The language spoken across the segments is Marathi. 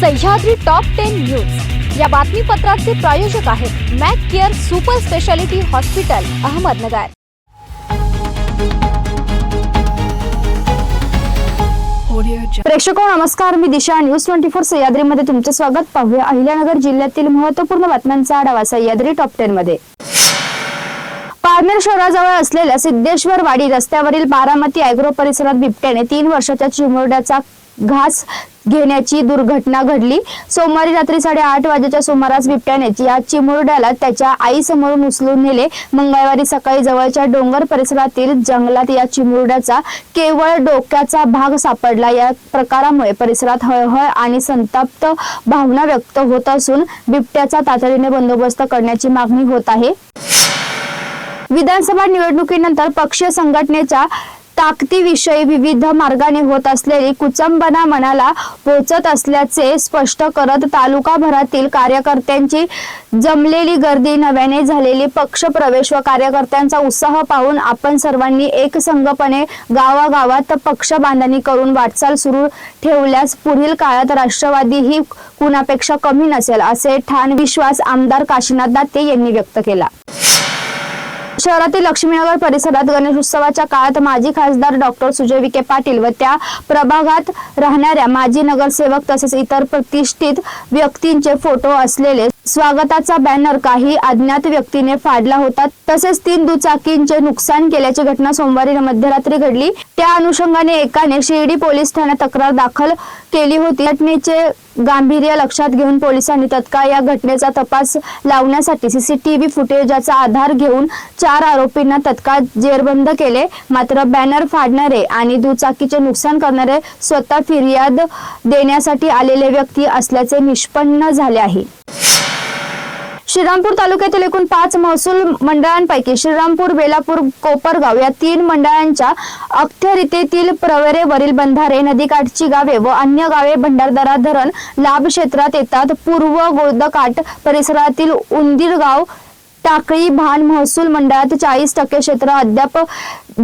सह्याद्री टॉप टेन न्यूज या बातमीपत्राचे प्रायोजक आहेत Mac Care super speciality hospital Ahmednagar. प्रेक्षको नमस्कार. मी दिशा. न्यूज ट्वेंटी फोर सह्याद्रीमध्ये तुमचं स्वागत. पाहूया अहिल्यानगर जिल्ह्यातील महत्त्वपूर्ण बातम्यांचा आढावा सह्याद्री टॉप टेन मध्ये. पारनेर शहराजवळ असलेल्या सिद्धेश्वर वाडी रस्त्यावरील बारामती अॅग्रो परिसरात बिबट्याने तीन वर्षाच्या चिमुरड्याचा घास घेण्याची दुर्घटना घडली. सोमवारी रात्री साडेआठ वाजेच्या सुमारास बिबट्याने या चिमुरड्याला त्याच्या आईसमोरून उचलून नेले. मंगळवारी सकाळी जवळच्या डोंगर परिसरातील जंगलात या चिमुरड्याचा केवळ डोक्याचा भाग सापडला. या प्रकारामुळे परिसरात हळहळ आणि संताप्त भावना व्यक्त होत असून बिबट्याचा तातडीने बंदोबस्त करण्याची मागणी होत आहे. विधानसभा निवडणुकीनंतर पक्षीय संघटनेच्या ताकदीविषयी विविध मार्गाने होत असलेली कुचंबना मनाला पोचत असल्याचे स्पष्ट करत तालुकाभरातील कार्यकर्त्यांची जमलेली गर्दी नव्याने झालेली पक्ष प्रवेश व कार्यकर्त्यांचा उत्साह पाहून आपण सर्वांनी एकसंघपणे गावागावात पक्ष बांधणी करून वाटचाल सुरू ठेवल्यास पुढील काळात राष्ट्रवादी ही कुणापेक्षा कमी नसेल असे ठाण विश्वास आमदार काशीनाथ दाते यांनी व्यक्त केला. शहरातील लक्ष्मीनगर परिसरात गणेशोत्सवाच्या काळात माजी खासदार डॉक्टर सुजय विखे पाटील व त्या प्रभागात राहणाऱ्या माजी नगरसेवक तसेच इतर प्रतिष्ठित व्यक्तींचे फोटो असलेले स्वागताचा बॅनर काही अज्ञात व्यक्तीने फाडला होता. तसेच तीन दुचाकींचे नुकसान केल्याची घटना सोमवारी मध्यरात्री घडली. त्या अनुषंगाने एकाने शिर्डी पोलीस ठाण्यात तक्रार दाखल केली होती. घटनेचे गांभीर्य लक्षात घेऊन पोलिसांनी तत्काळ या घटनेचा तपास लावण्यासाठी सीसीटीव्ही फुटेजचा आधार घेऊन चार आरोपींना तत्काळ जेरबंद केले. मात्र बॅनर फाडणारे आणि दुचाकीचे नुकसान करणारे स्वतः फिर्याद देण्यासाठी आलेले व्यक्ती असल्याचे निष्पन्न झाले आहे. श्रीरामपूर तालुक्यातील एकूण पाच महसूल मंडळांपैकी श्रीरामपूर बेलापूर कोपरगाव या तीन मंडळांच्या अखत्यारीतेतील प्रवरेवरील बंधारे नदीकाठची गावे व अन्य गावे भंडारदरा धरण लाभ क्षेत्रात येतात. पूर्व गोदकाठ परिसरातील उंदीरगाव टाकळी भान महसूल मंडळात चाळीस टक्के क्षेत्र अद्याप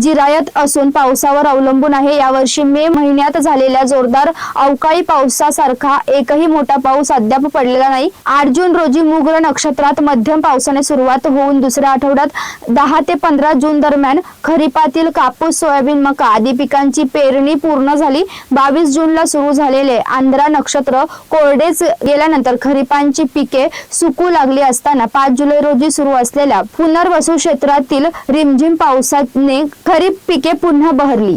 जिरायत असून पावसावर अवलंबून आहे. यावर्षी मे महिन्यात झालेल्या जोरदार अवकाळी पावसासारखा एकही मोठा पाऊस अद्याप पडलेला नाही. आठ जून रोजी मुग्र नक्षत्रात मध्यम पावसाने सुरुवात होऊन दुसऱ्या आठवड्यात दहा ते पंधरा जून दरम्यान खरीपातील कापूस सोयाबीन मका आदी पिकांची पेरणी पूर्ण झाली. बावीस जूनला सुरू झालेले आंध्रा नक्षत्र कोरडेच गेल्यानंतर खरीपांची पिके सुकू लागली असताना पाच जुलै रोजी सुरू असलेल्या पुनर्वसू क्षेत्रातील रिमझिम पावसाने खरीप पिके पुन्हा बहरली.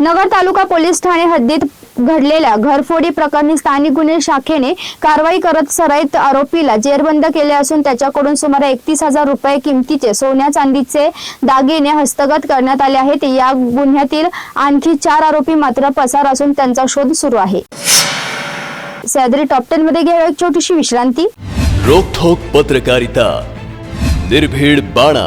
नगर तालुका पोलीस ठाणे हद्दीत घडलेल्या घरफोडी प्रकरणी स्थानिक गुन्हे शाखेने कारवाई करत सराईत आरोपीला जेरबंद केले असून त्याच्याकडून सुमारे एकतीस हजार रुपये किमतीचे सोन्या चांदीचे दागिने हस्तगत करण्यात आले आहेत. या गुन्ह्यातील आणखी चार आरोपी मात्र पसार असून त्यांचा शोध सुरू आहे. सॅदरी टॉप टेन मध्ये घेऊया एक छोटीशी विश्रांती. रोखोक पत्रकारिता. निर्भीड बाणा.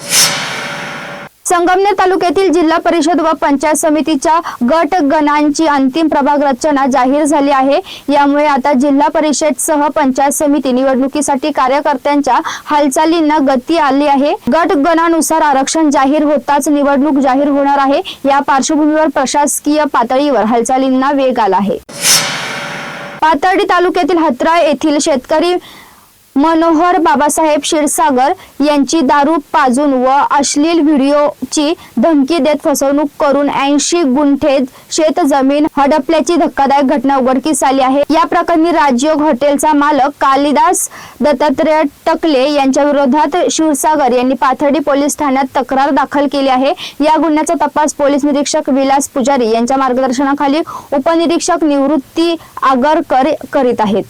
संगमनेर तालुक्यातील जिल्हा परिषद व पंचायत समितीच्या गट गणांची अंतिम प्रभाग रचना जाहीर झाली आहे. यामुळे आता जिल्हा परिषद सह पंचायत समिती निवडणुकीसाठी कार्यकर्त्यांच्या हालचालींना गती आली आहे. गट गणानुसार आरक्षण जाहीर होताच निवडणूक जाहीर होणार आहे. या पार्श्वभूमीवर प्रशासकीय पातळीवर हालचालींना वेग आला आहे. पातर्डी तालुक्यातील हत्रा येथील शेतकरी मनोहर बाबासाहेब क्षीरसागर यांची दारू पाजून व अश्लील व्हिडिओची धमकी देत फसवणूक करून ऐंशी गुंठे शेत जमीन हडपल्याची धक्कादायक घटना उघडकीस आली आहे. या प्रकरणी राजयोग हॉटेलचा मालक कालिदास दत्तात्रय टकले यांच्या विरोधात क्षीरसागर यांनी पाथर्डी पोलीस ठाण्यात तक्रार दाखल केली आहे. या गुन्ह्याचा तपास पोलीस निरीक्षक विलास पुजारी यांच्या मार्गदर्शनाखाली उपनिरीक्षक निवृत्ती आगरकर करीत आहेत.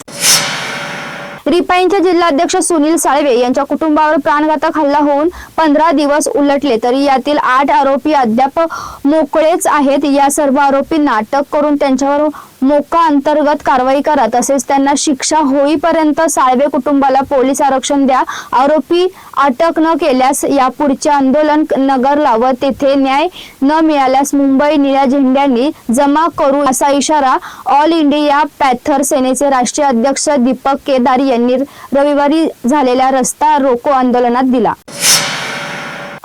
रिपाईंचे जिल्हाध्यक्ष सुनील साळवे यांच्या कुटुंबावर प्राणघातक हल्ला होऊन पंधरा दिवस उलटले. तरी यातील आठ आरोपी अद्याप मोकळेच आहेत. या सर्व आरोपींना अटक करून त्यांच्यावर मोका अंतर्गत कारवाई करा. तसेच त्यांना शिक्षा होईपर्यंत साळवे कुटुंबाला पोलीस आरक्षण द्या. आरोपी अटक न केल्यास यापुढचे आंदोलन नगरला व तेथे न्याय न मिळाल्यास मुंबई निळ्या झेंड्यांनी जमा करू असा इशारा ऑल इंडिया पॅथर सेनेचे राष्ट्रीय अध्यक्ष दीपक केदार यांनी रविवारी झालेल्या रस्ता रोको आंदोलनात दिला.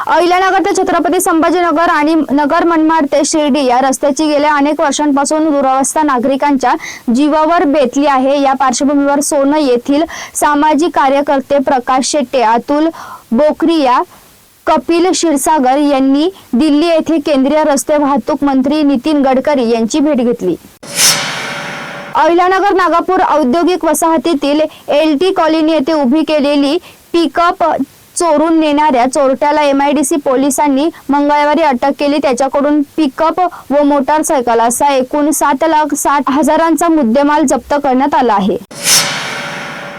अहिल्यानगर ते छत्रपती संभाजीनगर आणि नगर मनमाड ते शिर्डी या रस्त्याची गेल्या अनेक वर्षांपासून दुरावस्था नागरिकांच्या जीवावर बेतली आहे. या पार्श्वभूमीवर सोनं येथील सामाजिक कार्यकर्ते प्रकाश शेट्टे अतुल बोकरिया कपिल क्षीरसागर यांनी दिल्ली येथे केंद्रीय रस्ते वाहतूक मंत्री नितीन गडकरी यांची भेट घेतली. अहिल्यानगर नागापूर औद्योगिक वसाहतीतील एल टी कॉलनी येथे उभी केलेली पिकअप चोरून नेणाऱ्या चोरट्याला एमआयडीसी पोलिसांनी मंगळवारी अटक केली. त्याच्याकडून पिकअप व मोटारसायकल असा एकूण सात लाख साठ हजारांचा मुद्देमाल जप्त करण्यात आला आहे.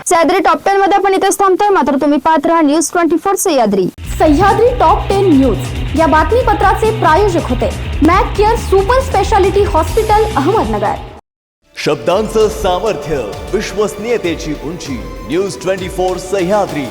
सह्याद्री टॉप टेन मध्ये आपण इथेच थांबतोय. मात्र तुम्ही पाहत राहा news twenty four Sahyadri. Sahyadri top ten news या बातमीपत्राचे प्रायोजक होते Mac Care super speciality hospital Ahmednagar. शब्दांचं सामर्थ्य विश्वसनीयतेची उंची. News twenty four Sahyadri.